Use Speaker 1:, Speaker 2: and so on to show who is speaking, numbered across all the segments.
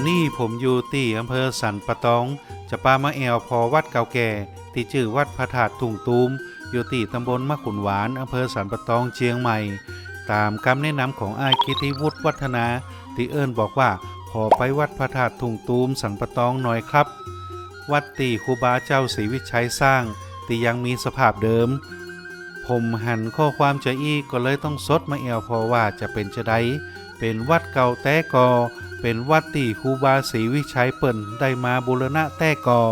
Speaker 1: อนนี้ผมอยู่ที่อำเภอสันปะตอง จะปามาแอวพอวัดเก่าแก่ ที่ชื่อวัดพระธาตุถุงตูม อยู่ที่ตำบลมะขุนหวานอำเภอสันปะตองเชียงใหม่ ตามคำแนะนำของอายกิติวุฒิวัฒนา ที่เอิ้นบอกว่าขอไปวัดพระธาตุถุงตูมสันปะตองหน่อยครับ วัดตีคูบาเจ้าศรีวิชัยสร้างที่ยังมีสภาพเดิม ผมหันข้อความจะอีกก็เลยต้องซดมาแอวเพอว่าจะเป็นจะไดเป็นวัดเก่าแต่กอ เป็นวัดตีคูบาศรีวิชัยเปิ่นได้มาบูรณะแต่กอ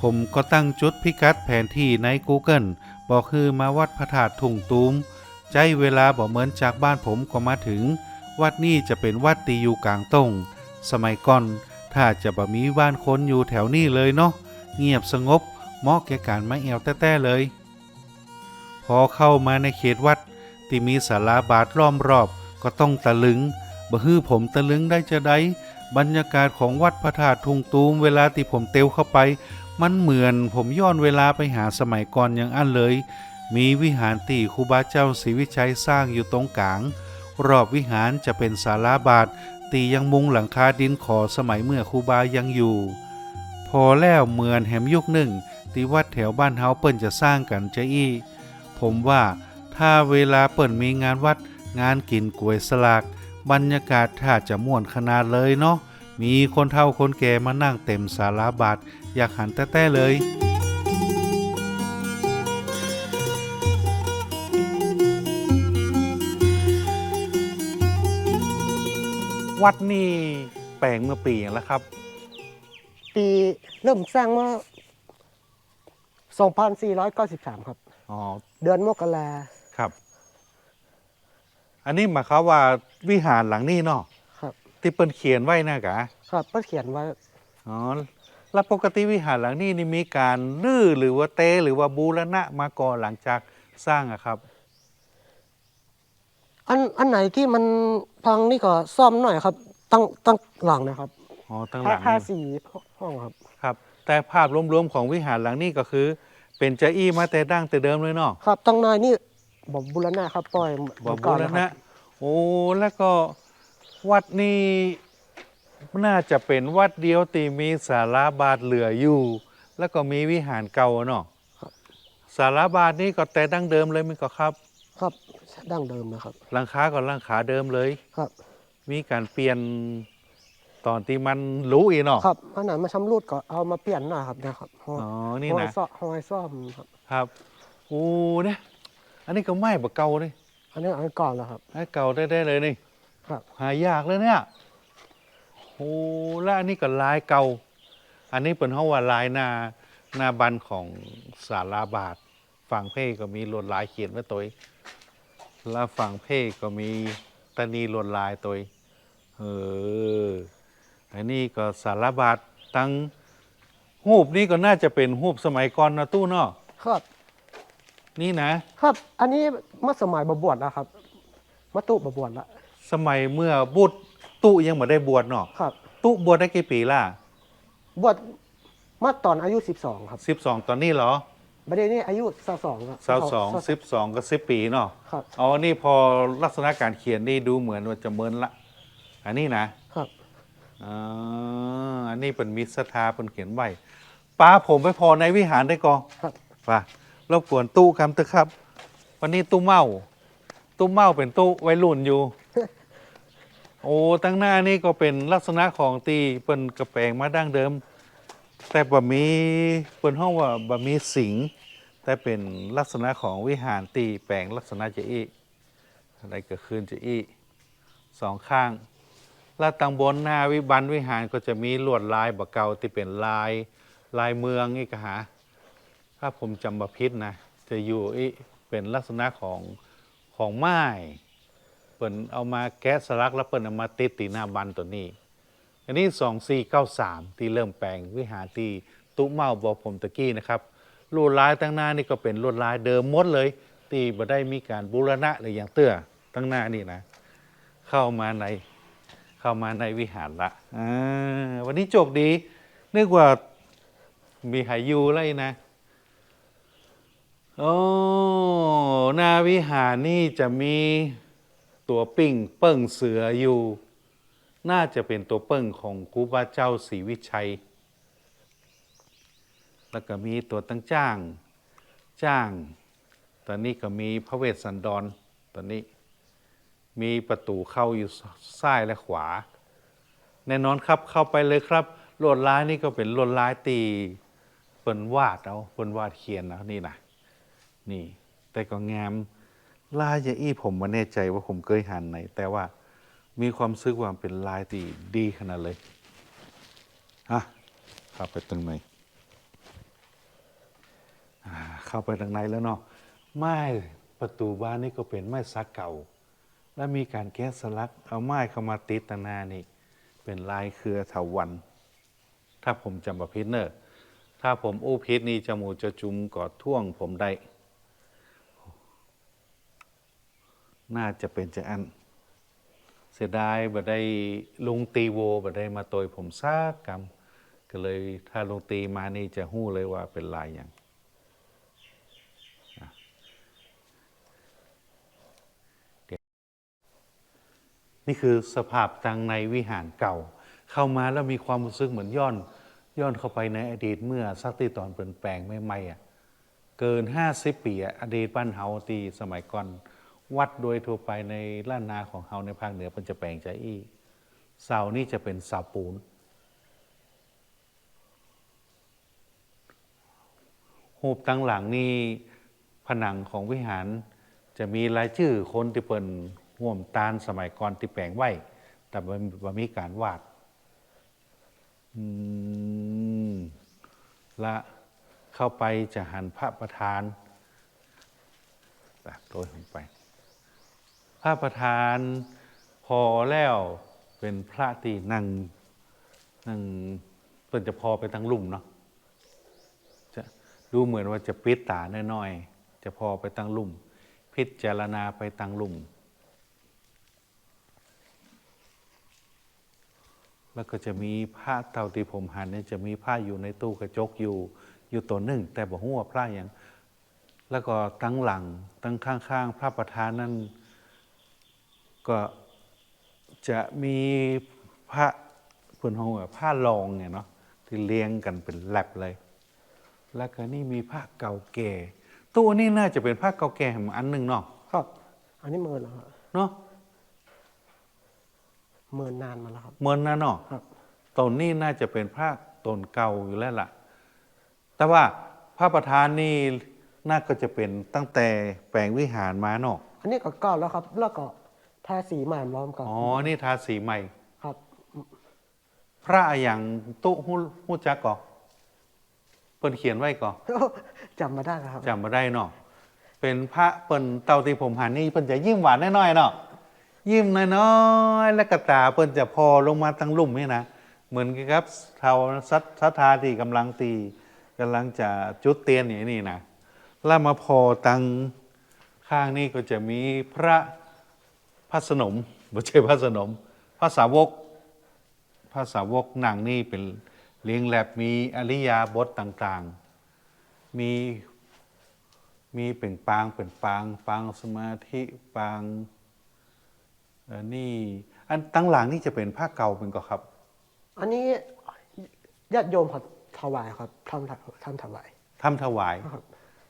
Speaker 1: ผมก็ตั้งจุดพิกัดแผนที่ใน Google บอกคือมาวัดพระธาตุทุ่งตูมใจเวลาบอกเหมือนจากบ้านผมก็มาถึง วัดนี้จะเป็นวัดตีอยู่กลางตงสมัยก่อนถ้าจะบ่มีบ้านคนอยู่แถวนี้เลยเนาะเงียบสงบเหมาะแก่การมาแอวแต้ๆเลย พอเข้ามาในเขตวัดที่มีศาลาบาทล้อมรอบก็ต้องตะลึง บ่ฮือผมตะลึงได้จะได้บรรยากาศของวัดพระธาตุทุงตูมเวลาที่ผมเตวเข้าไป มันเหมือนผมย้อนเวลาไปหาสมัยก่อนอย่างอันเลย มีวิหารตีครูบาเจ้าศรีวิชัยสร้างอยู่ตรงกลาง รอบวิหารจะเป็นศาลาบาทตียังมุงหลังคาดินขอสมัยเมื่อครูบายังอยู่ พอแล้วเหมือนแหมยุคหนึ่งที่วัดแถวบ้านเฮาเปิ้นจะสร้างกันจะอี้ ผมว่าถ้าเวลาเปิ่นมีงานวัดงานกินกลวยสลาก บรรยากาศถ้าจะม่วนขนาดเลยเนาะ มีคนเฒ่าคนแก่มานั่งเต็มศาลาบาทอยากหันแต้ๆเลยวัดนี่แปลงเมื่อปีอย่างแล้วครับ
Speaker 2: ปีเริ่มสร้างเมื่อ 2493 ครับ
Speaker 1: อ๋อ
Speaker 2: เดือนมกรา
Speaker 1: ครับ อันนี้หมายความว่าวิหารหลังนี้เนาะ
Speaker 2: ครับ
Speaker 1: ที่เปิ้นเขียนไว้นะกะ
Speaker 2: ครับเพิ่นเขียนไว้
Speaker 1: อ๋อแล้วปกติวิหารหลังนี้นี่มีการลื้อหรือว่าเตะหรือว่าบูรณะมาก่อนหลังจากสร้างอะครับ
Speaker 2: อันอันไหนที่มันพังนี่ก็ซ่อมหน่อยครับ ตั้งตั้งหลังนะครับ
Speaker 1: อ๋อตั้งหลัง
Speaker 2: ห้า
Speaker 1: นี่
Speaker 2: สี่ห้องครับ
Speaker 1: ครับ แต่ภาพรวมๆของวิหารหลังนี้ก็คือ เป็นเจ้าอี้มาแต่ดั้งแต่เดิมเลยเนาะ
Speaker 2: ครับตั้งนายนี่ บอกบุรณะครับปล่อย
Speaker 1: บ่
Speaker 2: ก่
Speaker 1: บู
Speaker 2: อน
Speaker 1: ร
Speaker 2: แล้วค
Speaker 1: ณะ
Speaker 2: รับ
Speaker 1: โอ้แล้วก็วัดนี้น่าจะเป็นวัดเดียวตีมีศาลาบาทเหลืออยู่ แล้วก็มีวิหารเก่าเนาะศาลาบาทนี้ก็แต่ดั้งเดิมเลยมันก็ครับ
Speaker 2: ครับดั้งเดิมนะครับ
Speaker 1: หลังคาก็หลังคาเดิมเลย
Speaker 2: ครับ
Speaker 1: มีการเปลี่ยนตอนที่มันรู้อีกเนาะ
Speaker 2: ครับอันไหนมาชำรุดก็เอามาเปลี่ยนหน่อยครับเนะครับห้อย
Speaker 1: อ๋อนี่
Speaker 2: ห้อย
Speaker 1: นะ
Speaker 2: ซ่อห้อยซ่อมครับ
Speaker 1: ครับโอ้เนี่ย อันนี้ก็ไม่บะเก่าเลย
Speaker 2: อันนี้อันก่อนแล้วครับ
Speaker 1: ให้เก่าได้ๆเลยนี่
Speaker 2: ครับ
Speaker 1: หายากเลยเนี่ยโอ้แล้วอันนี้ก็ลายเก่า อันนี้เป็นห้องว่าลายหน้าหน้าบันของสาราบาทฝั่งเพ่ก็มีลวดลายเขียนไว้ตัวเองแล้วฝั่งเพ่ก็มีตานีลวดลายตัวเองเอออันนี้ก็สารบาทตั้งหูปนี่ก็น่าจะเป็นหูปสมัยก่อนนะตู้เนาะ
Speaker 2: ครับ
Speaker 1: นี่นะ
Speaker 2: ครับ อันนี้เมื่อสมัยบวชแล้วครับมาตุบวชแล้ว
Speaker 1: สมัยเมื่อบุตรตู้ยังไม่ได้บวชเนาะ
Speaker 2: ครับ
Speaker 1: ตู้บวชได้กี่ปีล่ะ
Speaker 2: บวชเมื่อตอนอายุ 12 ครับ
Speaker 1: สิบสองตอนนี้เหรอ
Speaker 2: ประเด็นนี้อายุ22ครับ
Speaker 1: สาวสองสิบสองกับสิบปีเนาะ
Speaker 2: ครับ
Speaker 1: อ๋อนี่พอลักษณะการเขียนนี่ดูเหมือนว่าจะเหมินละ อันนี้นะครับอ๋ออันนี้เป็นมิตรศรัทธาเป็นเขียนไว้ป้าผมไปพอในวิหารได้ก่อน
Speaker 2: ครับ
Speaker 1: ป่ะ รบกวนตู้คำตึกครับ วันนี้ตู้เมา ตู้เมาเป็นตู้วัยรุ่นอยู่ โอ้ตั้งหน้านี่ก็เป็นลักษณะของตีเปิ้นกระแปลงมาดั้งเดิม แต่บะมีเปิ้นห้องว่าบะมีสิงห์แต่เป็นลักษณะของวิหารตีแปลงลักษณะจะอีอะไรเกิดขึ้นจะอีสองข้าง แล้วตังบนหน้าวิบันวิหารก็จะมีลวดลายบะเกาที่เป็นลายลายเมืองอีกหา ถ้าผมจำบพิษนะ จะอยู่เป็นลักษณะของของไม้เปิ่นเอามาแกะสลักแล้วเปิ่นเอามาติดตีหน้าบันตัวนี้ อันนี้สองสี่เก้าสามที่เริ่มแปลงวิหารที่ตุ้เมาบอกผมตะกี้นะครับลวดลายตั้งหน้านี่ก็เป็นลวดลายเดิมหมดเลยที่บ่ได้มีการบูรณะอะไรอย่างเตื้อตั้งหน้านี่นะ เข้ามาในเข้ามาในวิหารละอวันนี้โจกดีนึกว่ามีหายูแล้วอีนะ โอ้หน้าวิหารนี่จะมีตัวปิ่งเปิ้งเสืออยู่ น่าจะเป็นตัวเปิ้งของครูบาเจ้าศรีวิชัย แล้วก็มีตัวตั้งจ้าง จ้าง ตอนนี้ก็มีพระเวสสันดรตอนนี้ มีประตูเข้าอยู่ซ้ายและขวา แน่นอนครับเข้าไปเลยครับลวดลายนี่ก็เป็นลวดลายตีเปิ้นวาดเอาเปิ้นวาดเขียนนะนี่นะ นี่ แต่ก็งามลายยาอี้ผมไม่แน่ใจว่าผมเคยหันไหน แต่ว่ามีความรู้สึกว่ามเป็นลายตีดีขนาดเลยอะเข้าไปตรงไหนเข้าไปทางในแล้วเนาะไม้ประตูบ้านนี่ก็เป็นไม้ซักเก่า แล้วมีการแกะสลักเอาไม้เข้ามาติดตางหนานี่ เป็นลายเครือเถาวัน ถ้าผมจำประพิษเนอร์ถ้าผมอู้พิษนี่จมูกจะจุมกอดท่วงผมได้ น่าจะเป็นจะอัน เสียดายบ่ได้ลุงตีโวบ่ได้มาตอยผมซากกรรมก็เลยถ้าลุงตีมานี่จะหู้เลยว่าเป็นลายอย่างนี่คือสภาพตังในวิหารเก่า เข้ามาแล้วมีความรู้สึกเหมือนย้อน ย้อนเข้าไปในอดีตเมื่อสักตีตอนเปลี่ยนแปลงใหม่ๆอะเกิน 50 ปีอะอดีตบ้านเฮาตีสมัยก่อน วัดโดยทั่วไปในล้านนาของเฮาในภาคเหนือมันจะแปลงใจอี้เสานี่จะเป็นเสาปูนหูปตั้งหลังนี่ผนังของวิหารจะมีรายชื่อคนที่เป็นห่วมตาลสมัยก่อนที่แปลงไว้ แต่ว่าบ่มีการวาดและเข้าไปจะหันพระประธานแบบโดยลงไป พระประธานพอแล้วเป็นพระที่นั่งนั่งเป็นจะพอไปทั้งลุ่มเนาะจะดูเหมือนว่าจะปิดตาน้อยๆจะพอไปตั้งลุ่ม พิจารณาไปตั้งลุ่ม แล้วก็จะมีผ้าเต่าที่ผมหันเนี่ยจะมีผ้าอยู่ในตู้กระจกอยู่อยู่ตัวหนึ่ง แต่บอกหัวาผ้าอย่าง แล้วก็ตั้งหลังตั้งข้างๆ พระประธานนั่น ก็จะมีพระเพื่นห้องว่าผ้ารองเนี่ยเนาะที่เลี้ยงกันเป็นแลบเลย แล้วก็นี่มีผ้าเก่าแก่ตู้นี้น่าจะเป็นผ้าเก่าแก่อันหนึ่งเนาะ
Speaker 2: ครับ อันนี้เมินแล้วครับ
Speaker 1: เนาะ
Speaker 2: เมินนานมาแล้วครับ
Speaker 1: เหมือนนะเนาะ
Speaker 2: ครับ
Speaker 1: ตนนี้น่าจะเป็นผ้าตนเก่าอยู่แล้วล่ะ แต่ว่าพระประธานนี่น่าก็จะเป็นตั้งแต่แปลงวิหารมาเนาะ
Speaker 2: อันนี้ก็เก่าแล้วครับ แล้วก็ ทาสีใหม่ล้อมกับ
Speaker 1: อ๋อ นี่ทาสีใหม่
Speaker 2: ครับ
Speaker 1: พระอะอย่างตู้หูหูจักก่อเปิ้นเขียนไว้ก่อ
Speaker 2: จำมาได้แล้วครับ
Speaker 1: จำมาได้เนาะเป็นพระเปิ้นเตาที่ผมหันนี่เปิ้นจะยิ้มหวานน้อยๆเนาะยิ้มน้อยๆแล้วกระตาเปิ้นจะพอลงมาตั้งลุ่มนี่นะเหมือนกับเทาสัทสัทธาที่กำลังตีกำลังจะจุดเตียนอย่างนี้นะแล้วมาพอตังข้างนี่ก็จะมีพระพ ระสนมไม่ใช่พระสนมพระสาวกพระสาวกนางนี่เป็นเลี้ยงแลบมีอริยาบทต่างๆ มีมีเปล่งปางเปล่งปาง ปางสมาธิปางเอ่อนี่อันตั้งหลังนี่จะเป็นผ้าเก่าเป็นก็ครับ
Speaker 2: อันนี้ญาติโยมเขาถวายครับทำถทำถวาย
Speaker 1: ทำถวาย
Speaker 2: ครับ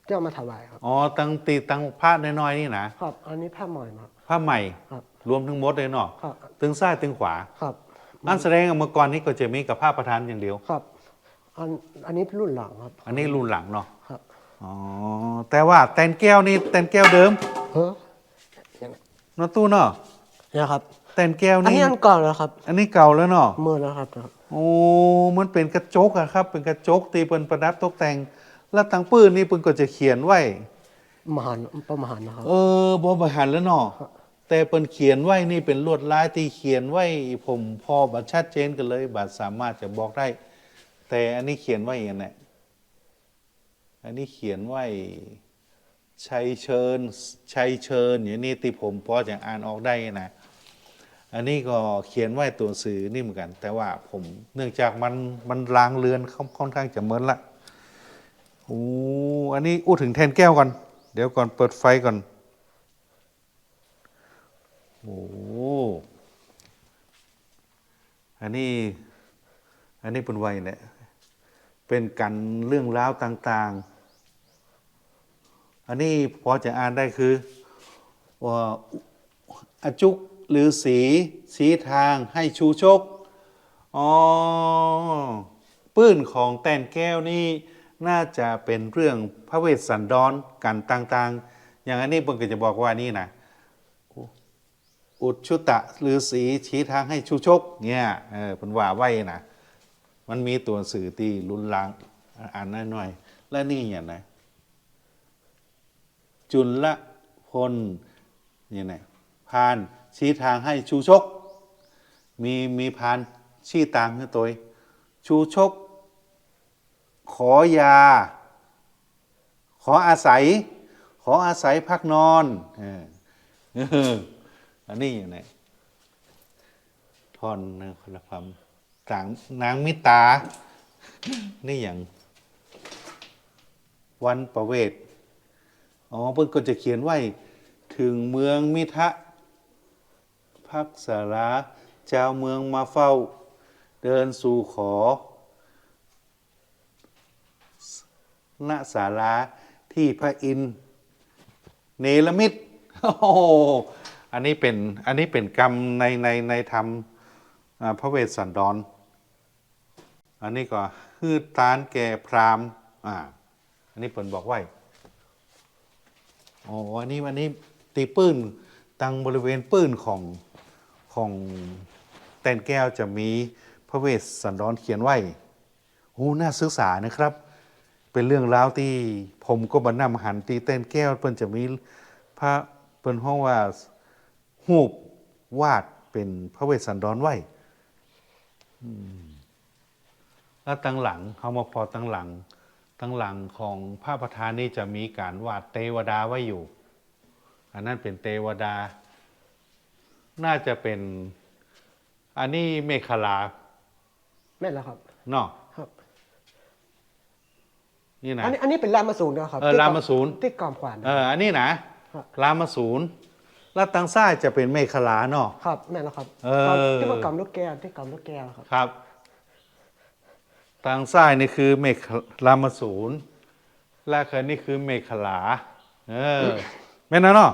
Speaker 2: เจ้ามาถวายครับ
Speaker 1: อ๋อตั้งตีตั้งผ้าน้อยๆนี่นะ
Speaker 2: ครับ อันนี้ผ้าใหม่มา
Speaker 1: ผ้าใหม่
Speaker 2: ครับ
Speaker 1: รวมทั้งหมดเลยเนาะ
Speaker 2: ครับ
Speaker 1: ตึงซ้ายตึงขวา
Speaker 2: ครับ
Speaker 1: อันแสดงว่าเมื่อก่อนนี้ก็จะมีกับผ้าประธานอย่างเดียว
Speaker 2: ครับอันอันนี้รุ่นหลังครับ
Speaker 1: อันนี้รุ่นหลังเนาะ
Speaker 2: ครับ
Speaker 1: อ๋อแต่ว่าแตนแก้วนี่แตนแก้วเดิม
Speaker 2: เฮ้ย
Speaker 1: เนาะตู้เนาะ
Speaker 2: เนี่ยครับ
Speaker 1: แตนแก้ว
Speaker 2: อัน
Speaker 1: นี่
Speaker 2: นี้อันก่อนแล้วครับ
Speaker 1: อันนี้เก่าแล้วเนาะ
Speaker 2: เมินแล้วครับ
Speaker 1: โอ้มันเป็นกระจกอะครับ เป็นกระจกตีเป็นประดับตกแต่ง แล้วตังปื้นนี่เพิ่นก็จะเขียนไว้
Speaker 2: มหานประมาณนะครับ
Speaker 1: เออบ่บหันแล้วเนาะแต่เปิ้นเขียนไว้นี่เป็นลวดลายที่เขียนไว้ผมพอบัดชัดเจนกันเลยบัดสามารถจะบอกได้ แต่อันนี้เขียนไว้อย่างไงอันนี้เขียนไว้ชัยเชิญชัยเชิญอย่างนี้ที่ผมพอจะอ่านออกได้นะอันนี้ก็เขียนไว้ตัวสื่อนี่เหมือนกัน แต่ว่าผมเนื่องจากมันมันลางเลือนค่อนข้างจะเหมือนละโอ้อันนี้อู้ถึงแทนแก้วก่อน เดี๋ยวก่อนเปิดไฟก่อน โอ้อันนี้ อันนี้เป็นไวเนี่ย เป็นกันเรื่องราวต่าง ๆ อันนี้พอจะอ่านได้คือว่าอาจุกหรือสี สีทางให้ชูชก อ๋อ ปื้นของแตนแก้วนี่ น่าจะเป็นเรื่องพระเวสสันดรกันต่างๆ อย่างอันนี้เพิ่งก็จะบอกว่านี่นะอุดชุตะหรือสีชี้ทางให้ชูชกเนี่ยเออเป็นว่าไว้นะมันมีตัวสื่อที่รุนแรงอ่านน่อยๆและนี่อย่างไรจุลละพลนี่ไงพานชี้ทางให้ชูชก มีมีพานชี้ตามให้ตัวชูชก ขอยา ขออาศัย ขออาศัยพักนอนอันนี้อย่างไรทอนนะคนละคำต่างนางมิตา นี่อย่าง วันประเวท อ๋อเพิ่นก็จะเขียนไว้ ถึงเมืองมิทะพักสาราเจ้าเมืองมาเฝ้า เดินสู่ขอ ณศาลาที่พระอินทร์เนรมิตโอ้อันนี้เป็นอันนี้เป็นกรรมในในในธรรมพระเวสสันดร อันนี้ก็ฮืดตานแก่พรามอ่าอันนี้เปิ่นบอกไว้อ๋ออันนี้อันนี้ตีปื้นตังบริเวณปื้นของของแตนแก้วจะมีพระเวสสันดรเขียนไว้โอ้น่าศึกษานะครับ เป็นเรื่องราวที่ผมก็บรรนำหันตีเต้นแก้วเพิ่นจะมีพระเพิ่นห้องว่าหูปวาดเป็นพระเวสสันดรไว้อืมแล้วตั้งหลังเขามาพอตั้งหลัง ตั้งหลังของพระประธานนี่จะมีการวาดเทวดาไว้อยู่ อันนั้นเป็นเทวดา น่าจะเป็น อันนี้เมฆลา
Speaker 2: แม่นแล้วครับ
Speaker 1: เนาะ
Speaker 2: ครับ
Speaker 1: นี่นะ
Speaker 2: อันนี้อันนี้เป็นรามสูรนะครับ
Speaker 1: เออ
Speaker 2: ที่
Speaker 1: รามสูร
Speaker 2: ที่กอมขวาน
Speaker 1: เอออันนี้นะครับรามสูรแล้วตังซ่ายจะเป็นเมฆลาเนาะ
Speaker 2: ครับแม่นแล้วครับ
Speaker 1: เออ
Speaker 2: ที่ว่ากอมลูกแก้วที่กอมลูกแก้วครับ
Speaker 1: ครับ ทางซ้ายนี่คือเมฆรามสูรและเคยนี่คือเมฆลาเออแม่นนะเนาะ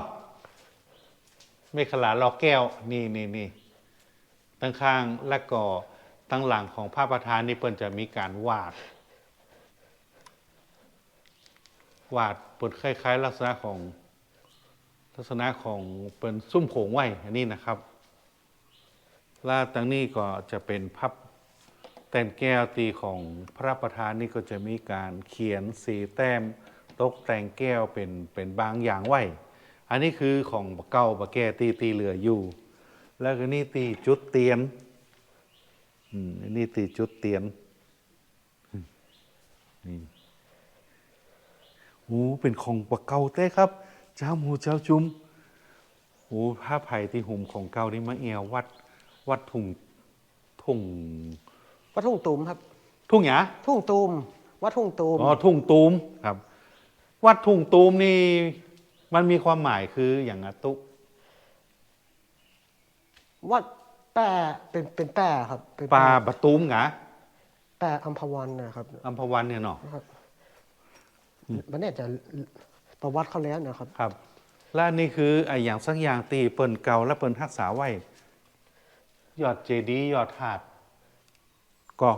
Speaker 1: เมฆลาลอกแก้วนี่นี่นี่ตั้งข้างและก็ตั้งหลังของพระประธานนี่เปิ้นจะมีการวาด วาดเปิดคล้ายๆ ลักษณะของลักษณะของเป็นซุ้มโขงไว้อันนี้นะครับและตั้งนี้ก็จะเป็นพับแต่นแก้วตีของพระประธานนี่ก็จะมีการเขียนสีแต้มตกแต่งแก้วเป็นเป็นบางอย่างไว้ อันนี้คือของเก้าบะแก้ตีตีเหลืออยู่ แล้วก็นี่ตีจุดเตียนอืมอันนี่ตีจุดเตียนนี่ โอ้เป็นของบะเก้าเต้ครับ เจ้าหมูเจ้าจุมโอ้ผ้าไผ่ที่หุ่มของเก่านี่มาเอววัดวัดทุ่งทุ่ง
Speaker 2: วัดทุ่งตูมครับ
Speaker 1: ทุ่งหยา
Speaker 2: ทุ่งตูมวัดทุ่งตูม
Speaker 1: อ๋อทุ่งตูมครับ วัดทุ่งตูมนี่ มันมีความหมายคืออย่างอะตุ
Speaker 2: วัดแปรเป็นเป็นแปรครับเป็น
Speaker 1: ปลาบะตูมหงา
Speaker 2: แปรอัมพวันนะครับ
Speaker 1: อัมพวันเนี่ยเนาะ
Speaker 2: นะครับ มันเนี่ยจะประวัติเขาแล้วนะครับ
Speaker 1: ครับและนี่คือไอ้อย่างสักอย่างตีเปิ่นเก่าและเปิ่นรักษาไว้ยอดเจดีย์ยอดหาดก็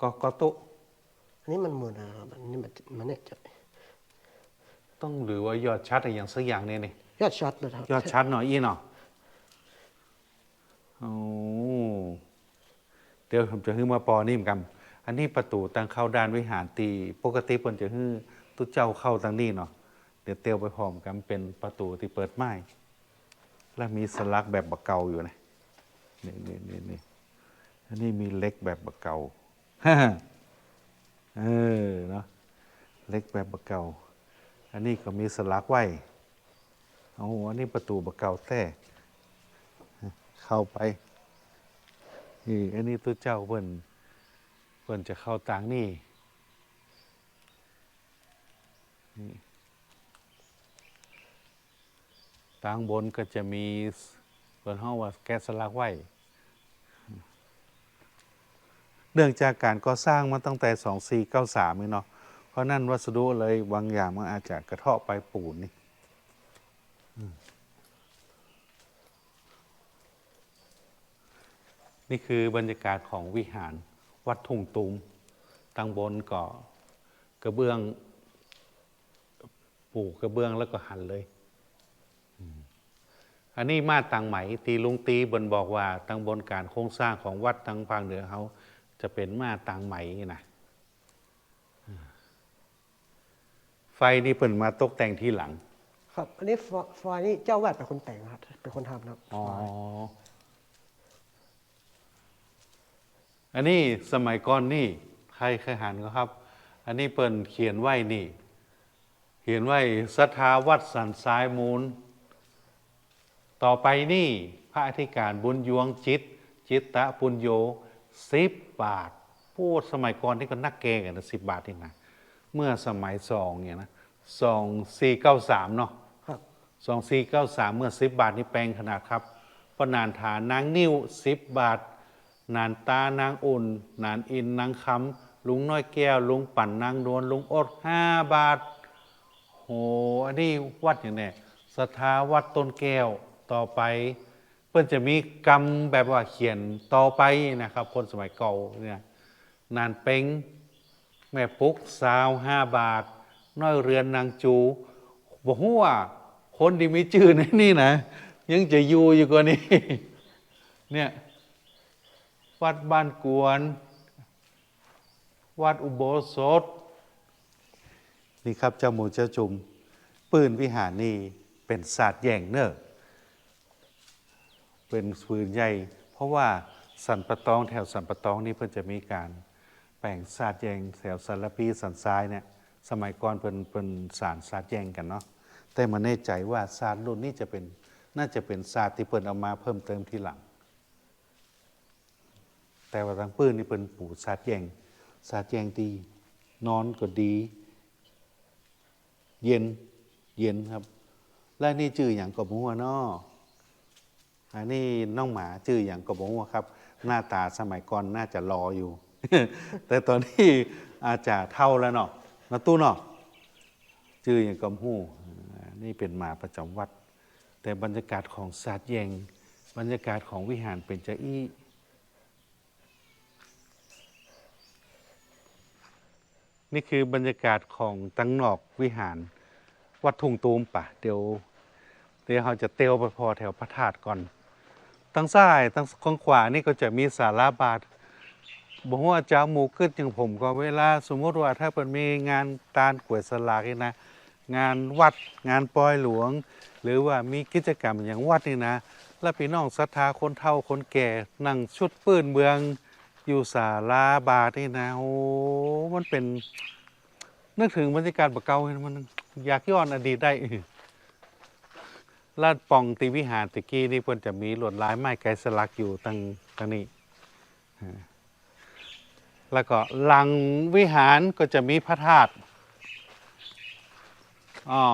Speaker 1: ก็ก็ตุ
Speaker 2: อันนี้มันเหมือนนะครับอันนี้มันมันเนี่ยจะ
Speaker 1: ต้องหรือว่ายอดชัดไอ้อย่างสักอย่างเนี่ยนี่
Speaker 2: ยอดช็อตนะครับ
Speaker 1: ยอดชัดหน่อยอีเนาะโอ้เดี๋ยวผมจะฮื้อมาปอนี่เหมือนกัน อันนี้ประตูทางเข้าด้านวิหารตี ปกติเพิ่นจะฮื้อตุเจ้าเข้าทางนี้เนาะเดี๋ยวเตียวไปพร้อมกันเป็นประตูที่เปิดไม้และมีสลักแบบบะเกาอยู่นะนี่นี่นี่นี่อันนี้มีเล็กแบบบะเกาเออเนาะเล็กแบบบะเกาอันนี้ก็มีสลักไว้โอ้โหอันนี้ประตูบะเกาแท้เข้าไปนี่อันนี้ตัวเจ้าเพิ่น พิ่นจะเข้าต่างนี่นี่ต่างบนก็จะมีเปิดห้องว่าแกสลักไว้เนื่องจากการก่อสร้างมาตั้งแต่ 2493นี่เนาะ เพราะนั่นวัสดุเลยบางอย่างมันอาจจะกระเทาะไปปูนนี่นี่คือบรรยากาศของวิหาร วัดทุ่งตูมตั้งบนก็กระเบื้องปลูกกระเบื้องแล้วก็หันเลย อันนี้มาตังไหมตีลุงตีบนบอกว่าตังบนการโครงสร้างของวัดตังภาคเหนือเขาจะเป็นมาตังไหมนะไฟนี่เปิ่นมาตกแต่งที่หลัง
Speaker 2: ครับ อันนี้ฟฟอยนี่เจ้าวาดเป็นคนแต่งครับ เป็นคนทำครับ
Speaker 1: อ๋อ
Speaker 2: ฟ อย
Speaker 1: อันนี้สมัยก่อนนี่ใครเคยหันก็ครับ อันนี้เปิ่นเขียนไว้นี่ เขียนไว้ศรัทธาวัดสันทรายมูล ต่อไปนี่พระอธิการบุญยวงจิต จิตตะปุญโยสิบบาทพูดสมัยก่อนที่ก็นักเกงกันสิบบาทนี่นะเมื่อสมัยสองเนี่ยนะสองสี่เก้าสามเนาะ
Speaker 2: ครับ
Speaker 1: สองสี่เก้าสามเมื่อสิบบาทนี่แปลงขนาดครับเพราะนานฐานนางนิ้วสิบบาท นานตานางอุ่น นานอินนางคำลุงน้อยแก้ว ลุงปั่นนางนวลลุงอดห้าบาท โหอันนี้วัดอย่างนี้สถาวัดต้นแก้วต่อไป เพื่อนจะมีกรรมแบบว่าเขียนต่อไปนะครับ คนสมัยเก่าเนี่ยนานเป็งแม่ปุ๊กสาวห้าบาท น้อยเรือนนางจูบอกว่าคนที่มีชื่อในนี่นะยังจะอยู่อยู่กว่านี้ เนี่ย วัดบ้านกวน วัดอุโบสถ นี่ครับเจ้าหมูเจ้าจุม ปืนวิหารนี่เป็นศาสตร์แย่งเนอร์เป็นปืนใหญ่ เพราะว่าสันปะตองแถวสันปะตองนี่เพิ่นจะมีการแป่งศาสตร์แย่งแถวสันละปีสันทรายเนี่ยสมัยก่อนเพิ่นเป็นสารศาสตร์แย่งกันเนาะแต่มาแน่ใจว่าศาสตร์รุ่นนี้จะเป็นน่าจะเป็นศาสตร์ที่เพิ่นเอามาเพิ่มเติมทีหลัง แต่ว่าทางปืนนี่เป็นปู่ศาสตร์แยงศาสตร์แยงดีนอนก็ดี เย็นเย็นครับ และนี่ชื่ออย่างกบหัวนออันนี้น้องหมาชื่ออย่างกบหัวครับ หน้าตาสมัยก่อนน่าจะรออยู่ แต่ตอนนี้อาจจะเท่าแล้วเนาะนาตู้เนาะชื่ออย่างกบหูนี่เป็นหมาประจำวัด แต่บรรยากาศของศาสตร์แยงบรรยากาศของวิหารเป็นจะอี้ นี่คือบรรยากาศของตังนอกวิหาร วัดทุ่งตูมป่ะ เดี๋ยว เดี๋ยวเราจะเตียวไปพอแถวพระธาตุก่อนตั้งซ้ายตั้งข้างขวานี่ก็จะมีศาลาบาทบอกว่าเจ้าหมูขึ้นอย่างผมก็เวลา สมมติว่าถ้าเป็นมีงานตาลกวยสลากนี่นะ งานวัดงานปอยหลวง หรือว่ามีกิจกรรมอย่างวัดนี่นะ แล้วพี่น้องศรัทธาคนเฒ่าคนแก่นั่งชุดปื้นเมือง อยู่ศาลาบาทนี่นะโอ้มันเป็น นึกถึงบรรยากาศแบบเก่าเห็นมันอยากย้อนอดีตได้ลาดปองตีวิหารตะกี้นี่เพิ่นจะมีลวดลายไม้ไกสลักอยู่ตั้งตั้งนี้แล้วก็หลังวิหารก็จะมีพระธาตุอ๋อ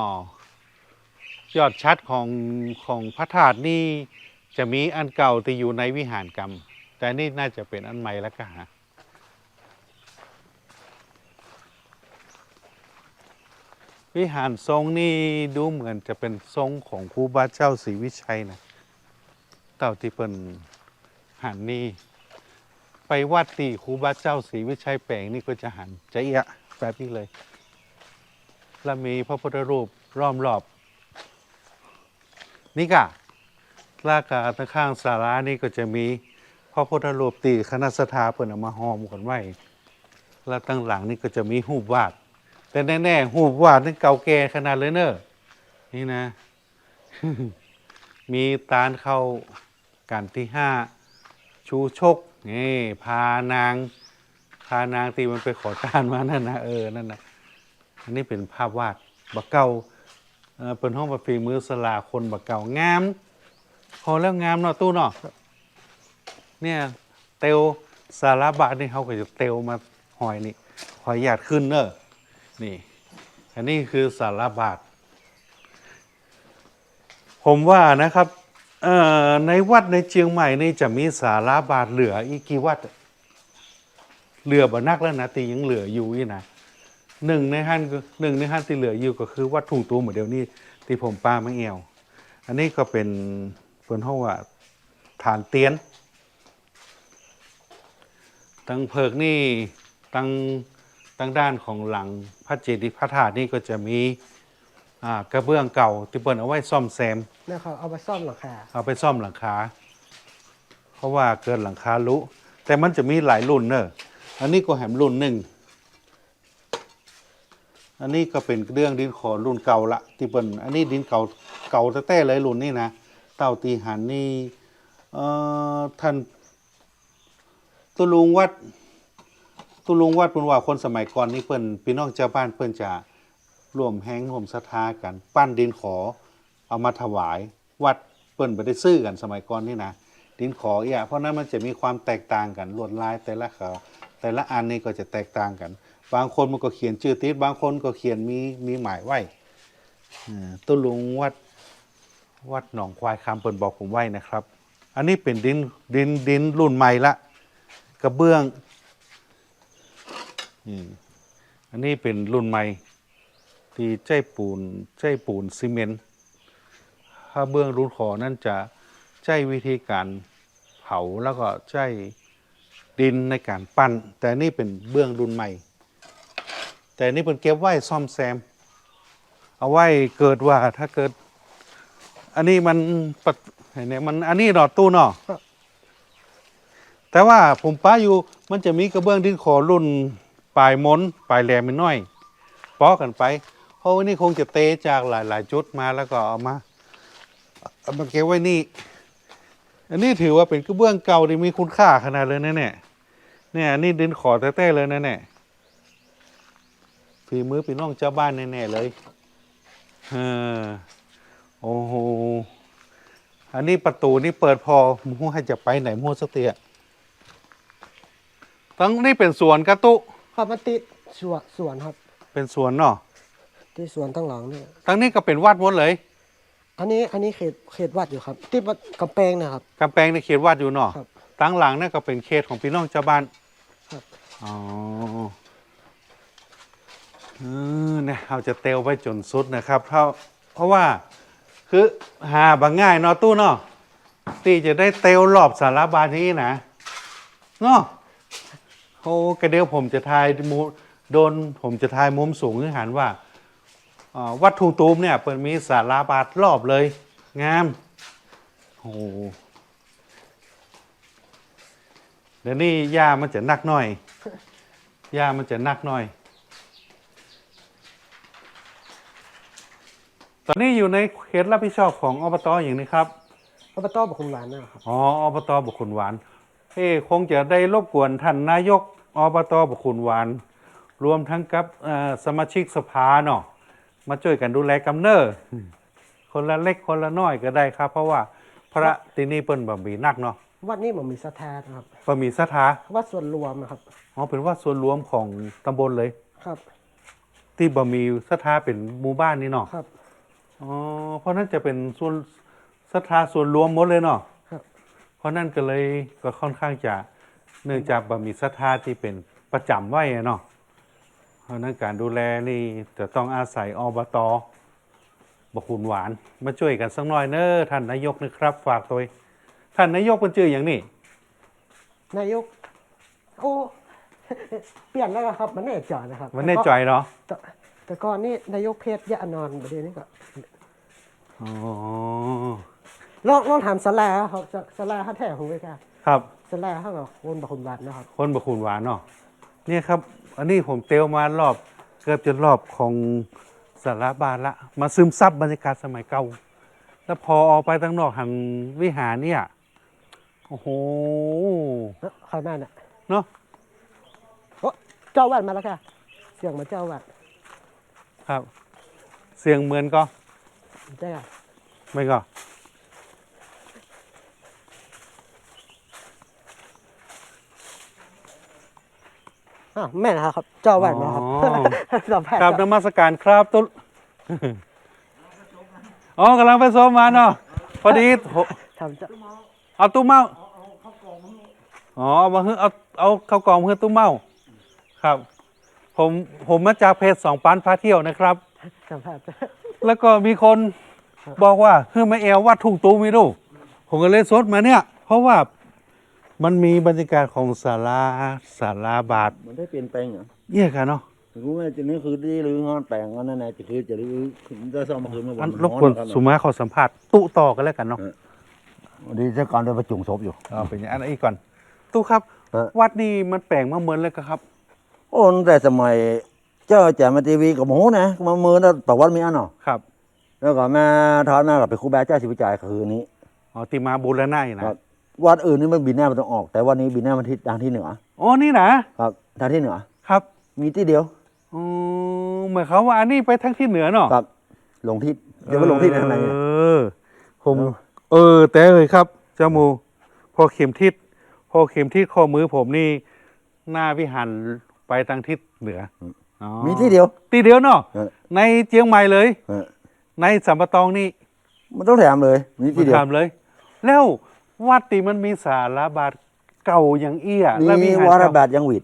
Speaker 1: ยอดชัดของของพระธาตุนี่จะมีอันเก่าที่อยู่ในวิหารกรรม แต่นี่น่าจะเป็นอันใหม่แล้วก็หาวิหารทรงนี่ดูเหมือนจะเป็นทรงของครูบาเจ้าศรีวิชัยนะเต่าที่เป็นหันนี่ไปวัดตีครูบาเจ้าศรีวิชัยแปลงนี่ก็จะหันจะเอียะแบบนี้เลย แล้วมีพระพุทธรูปล้อมรอบ นี่กะลากาตะข้างสารานี่ก็จะมี ระพุทธรูปตีคณะสถาเปิ่นเอามาห้อมกันไว้แล้วตั้งหลังนี่ก็จะมีรูปวาด แต่แน่ๆหูปวาดนี่เก่าแก่ขนาดเลยเนอะนี่นะ มีตาลเข้ากันที่ห้าชูชกนี่พานาง พานางตีมันไปขอทานมานั่นนะเออนั่นนะอันนี้เป็นภาพวาดบักเก่าเออเป็นห้องประฟีมือสลาคนบักเก่างามพอแล้วงามเนาะตู้เนาะ เนี่ยเตลสาราบะนี่เขาก็จะเตลมาหอยนี่หอยหยาดขึ้นเนอะนี่ อันนี้คือสารบาท ผมว่านะครับในวัดในเชียงใหม่นี่จะมีสาราบาทเหลืออีกกี่วัดเหลือบ่นักแล้วนะตียังเหลืออยู่อีนะหนึ่งในห้านก็หนึ่งในห้านที่เหลืออยู่ก็คือวัดทุ่งตูมเหมือนเดียวนี้ที่ผมป้าไม่เอวอันนี้ก็เป็นเปิ้นห้องว่าฐานเตียน ตั้งเพิกนี่ตั้งตั้งด้านของหลังพระเจดีย์พระธาตุนี่ก็จะมีอ่ากระเบื้องเก่าที่เปิ้นเอาไว้ซ่อมแซม
Speaker 2: นะครับเอาไปซ่อมหลังคา
Speaker 1: เอาไปซ่อมหลังคา เพราะว่าเกินหลังคาลุแต่มันจะมีหลายรุ่นเนอะอันนี้ก็แหมรุ่นหนึ่ง อันนี้ก็เป็นเรื่องดินขอรุ่นเก่าละที่เป็นอันนี้ดินเก่าเก่าแต่ๆเลยรุ่นนี้นะ เต่าตีหันนี่เอ่อท่าน ตุลุงวัด ตุลุงวัดเป็นว่าคนสมัยก่อนนี่เปิ้นพี่น้องเจ้าบ้านเปิ้นจะร่วมแห้งร่วมศรัทธากัน ปั้นดินขอเอามาถวาย วัดเปิ้นไปได้ซื้อกันสมัยก่อนนี่นะดินขอเนี่ยเพราะนั้นมันจะมีความแตกต่างกันลวดลายแต่ละเขาแต่ละอันนี่ก็จะแตกต่างกัน บางคนมันก็เขียนชื่อติดบางคนก็เขียนมีมีหมายไว้ตุลุงวัดวัดหนองควายคำเปิ่นบอกผมไว้นะครับ อันนี้เป็นดินดินดินรุ่นใหม่ละ กระเบื้องอันนี้เป็นรุ่นใหม่ ที่ใช้ปูนใช้ปูนซีเมนต์ถ้าเบื้องรุ่นขอนั่นจะใช้วิธีการเผาแล้วก็ใช้ดินในการปั้น แต่นี่เป็นเบื้องรุ่นใหม่ แต่นี่เป็นเก็บไว้ซ่อมแซม เอาไว้เกิดว่าถ้าเกิด อันนี้มันปะเนี่ยมันอันนี้หนอตู้เนาะ แต่ว่าผมป้าอยู่มันจะมีกระเบื้องดินขอรุ่นปลายมนปลายแหลมม่น้อยป้อกันไป เพราะว่านี่คงจะเตะจากหลาย ๆ จุดมาแล้วก็เอามาเอามาเก็บไว้นี่ อันนี้ถือว่าเป็นกระเบื้องเก่าที่มีคุณค่าขนาดเลยนะเนี่ยเนี่ยนนี่ดินขอแต้ๆเลยนะเนี่ยฝีมือพี่น้องเจ้าบ้านแน่ๆเลยเออโอ้โหอันนี้ประตูนี่เปิดพอมูให้จะไปไหนมูสักเตีย ตั้งนี่เป็นสวนกระตุ
Speaker 2: ครับมาติดสวนสวนครับ
Speaker 1: เป็นสวนเนาะ
Speaker 2: ที่สวนตั้งหลังนี่
Speaker 1: ตั้งนี้ก็เป็นวัดหมดเลย
Speaker 2: อันนี้อันนี้เขตเขตวัดอยู่ครับ ที่วัดกำแพงนะครับ
Speaker 1: กำแพงในเขตวัดอยู่เนาะ
Speaker 2: ครับ
Speaker 1: ตั้งหลังนั่นก็เป็นเขตของพี่น้องชาวบ้าน
Speaker 2: ครับ
Speaker 1: อ๋อเออเนี่ยเราจะเตลไปจนสุดนะครับเพราะเพราะว่าคือหาบางง่ายเนาะตู้เนาะที่จะได้เตลรอบสารบานนี้นะเนาะ โอ้กระเดียวผมจะทายมูโดนผมจะทายมุมสูงที่หันว่าอ่าวัดทุ่งตูมเนี่ยเปิดมีสาราบาทรอบเลย งามโอ้โหเดี๋ยวนี้หญ้ามันจะนักหน่อยหญ้ามันจะนักหน่อย ตอนนี้อยู่ในเขตรับผิดชอบของอบตอย่างนี้ครับ
Speaker 2: อบตบอกคุณหวานนะครับ
Speaker 1: อ๋ออบตบุคคลหวานเอ้คงจะได้รบกวนท่านนายก อบตบุคคลหวาน รวมทั้งกับเอ่อสมาชิกสภาเนาะมาช่วยกันดูแลกำเนิดคนละเล็กคนละน้อยก็ได้ครับ เพราะว่าพระที่นี่เปิ้นบ่มีนักเนาะ
Speaker 2: วัดนี้ผมมีสถานนะครับ
Speaker 1: บ่มีสถา
Speaker 2: วัดส่วนรวมนะครับ
Speaker 1: อ๋อเป็นว่าส่วนรวมของตำบลเลย
Speaker 2: ครับ
Speaker 1: ที่บ่มีสถาเป็นหมู่บ้านนี่เนาะ
Speaker 2: ครับ
Speaker 1: อ๋อเพราะนั่นจะเป็นส่วนศรัทธาส่วนรวมหมดเลยเนาะ
Speaker 2: ครับ
Speaker 1: เพราะนั่นก็เลยก็ค่อนข้างจะ เนื่องจากบะมีศรัทธาที่เป็นประจำไว้อะเนาะเพราะนั้นการดูแลนี่จะต้องอาศัยอบตบกคุณหวาน มาช่วยกันสักหน่อยเนอะท่านนายกนะครับ ฝากตัวไว้ท่านนายกเป็นชื่ออย่างนี้
Speaker 2: นายกโอ้เปลี่ยนแล้วครับ มันแน่จอยนะครับ
Speaker 1: มันแน่ใจอยเนาะ
Speaker 2: แต่แต่ก่อนนี่นายกเพชรยะอนอนประเดี๋ยวนี้ก็
Speaker 1: อ๋อ
Speaker 2: ลองลองถามสลาครับสสลาเขาแท้ของเวยค่ะ
Speaker 1: ครับ
Speaker 2: สลาเขากับคนบักคุณบาทนะครับ
Speaker 1: คนบกคุณหวานเนาะเนี่ยครับ อันนี้ผมเตลมารอบเกือบจะรอบของสารบานละ มาซึมซับบรรยากาศสมัยเก่า แล้วพอออกไปตั้งนอกหันวิหารเนี่ยโอ้โห
Speaker 2: เอ้อใครมาเนี่ย
Speaker 1: เนาะ
Speaker 2: โอ้เจ้าวัดมาแล้วค่ะ เสียงมาเจ้าวัด
Speaker 1: ครับ เสียงเหมือนก็
Speaker 2: ใช่ค่ะ
Speaker 1: ไม่ก็
Speaker 2: อ้าวแม่นะครับ เจ้าวัดมาครับสัมภาษณ์
Speaker 1: ครับนมัสการครับตุ๊อ๋อกำลังไปซ้อมมาเนาะพอดีผม
Speaker 2: ทำจะ
Speaker 1: เอาตู้เมาอ๋อเอามาฮือเอาเอาเข้าวกล่องเพื่อตู้เมาครับ ผมผมมาจากเพจสองปันพาเที่ยวนะครับ
Speaker 2: สัมภาษณ์
Speaker 1: แล้วก็มีคนบอกว่าเฮ้ยมาแอลวัดทุ่งตูไม่รู้ผมก็เลยซดมาเนี่ย เพราะว่า มันมีบรรยากาศของศาลาศาลาบาท
Speaker 3: มันได้เปลี่ยนแปลงเหรอ
Speaker 1: เยี่ยกันเนาะ
Speaker 3: ถึงรู้ว่าจะนี่คือได้รื้องานแปลงอันนั้นนะจะคือจะรื้อจะซ่อมมาคืนมาวั
Speaker 1: อัน
Speaker 3: น
Speaker 1: รบกวนสุมาขอสัมภาษณ์ตู้ต่อกันแล้วกันเนาะ
Speaker 3: วันนี้เจ้าการได้ประจุงศพอยู่
Speaker 1: เอาเป็นอย่างนั้นอีกก่อนตู้ครับ
Speaker 3: เออ
Speaker 1: วัดนี้มันแปลงมาเหมือนเลยครับ
Speaker 3: โอ้ตั้งแต่สมัยเจ้าแจกมาทีวีกับหมูนะมาเมือนะต่อวันมีอันเนาะ
Speaker 1: ครับ
Speaker 3: แล้วก็มาทอนหน้ากับไปครูบาเจ้าศิวิจัยคืนนี้
Speaker 1: อ๋อตีมาบูรณะอยู่นะครับ
Speaker 3: วัดอื่นนี่มันบินหน้ามันต้องออก แต่วันนี้บินหน้ามันทิศทางที่เหนือ
Speaker 1: อ๋อนี่นะครับ
Speaker 3: ทางที่เหนือ
Speaker 1: ครับ
Speaker 3: มีที่เดียว
Speaker 1: อ๋อเหมือนเขามว่าอันนี้ไปทั้งที่เหนือเนาะ
Speaker 3: ครับลงทิศจะไปลงทิศทางไหน
Speaker 1: เอ
Speaker 3: เนี่ย
Speaker 1: อผม
Speaker 3: เนอะ
Speaker 1: เออ แต่เลยครับเจ้าหมู พอเข็มทิศพอเข็มทิศข้อมือผมนี่ หน้าวิหารไปทางทิศเหนืออ๋อ
Speaker 3: มีที่เดียว
Speaker 1: ที่เดียวเนาะ
Speaker 3: เออ
Speaker 1: ในเจียงใหม่เลย
Speaker 3: เออ
Speaker 1: ในสัมปะตองนี่
Speaker 3: มันต้องแถมเลย มีที่เดียว
Speaker 1: ถามเลย แล้ว วัดตีมันมีสาราบาทเก่าอย่างเอี้ยแล้ว
Speaker 3: มี
Speaker 1: หาร
Speaker 3: วัด
Speaker 1: เก่า
Speaker 3: บาทยังหวิด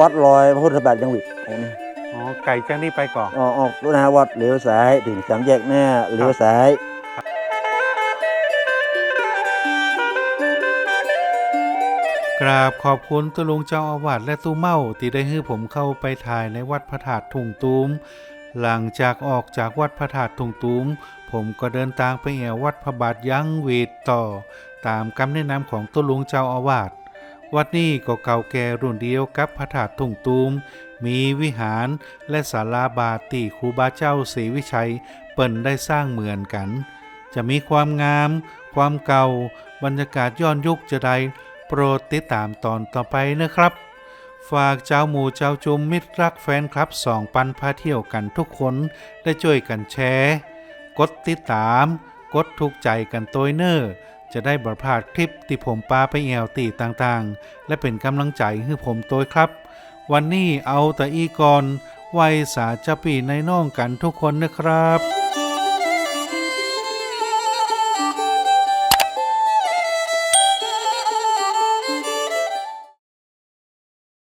Speaker 3: วัดลอยพระพุทธบาทยังหวิดตรงนี้
Speaker 1: อ๋อไก่จ้างนี่ไปก่อน
Speaker 3: ออกออกรถนะฮะวัดเลี้ยวซ้ายถึงสามแยกหน้าเลี้ยวซ้าย
Speaker 1: กราบขอบคุณตุลุงเจ้าอาวาสและตู้เมาที่ได้ให้ผมเข้าไปถ่ายในวัดพระธาตุถุงตูม หลังจากออกจากวัดพระธาตุถุงตูมผมก็เดินทางไปแอววัดพระบาทยังเวทต่อ ตามคำแนะนำของตุลุงเจ้าอาวาสวัดนี้ก็เก่าแก่รุ่นเดียวกับพระธาตุถุงตูม มีวิหารและศาลาบาทที่ครูบาเจ้าศรีวิชัย เปิ่นได้สร้างเหมือนกัน จะมีความงาม ความเก่า บรรยากาศย้อนยุคจะใดโปรดติดตามตอนต่อไปนะครับ ฝากเจ้าหมูเจ้าจุมมิตรรักแฟนคลับสองปันพาเที่ยวกันทุกคนได้ช่วยกันแชร์ กดติดตาม กดถูกใจกันตัวเนอร์จะได้บรพลาดคลิปที่ผมปาไปแอวตีต่างๆ และเป็นกำลังใจให้ผมตัวครับ วันนี้เอาแต่อีกอนไว้สาจะปีในน้องกันทุกคนนะครับ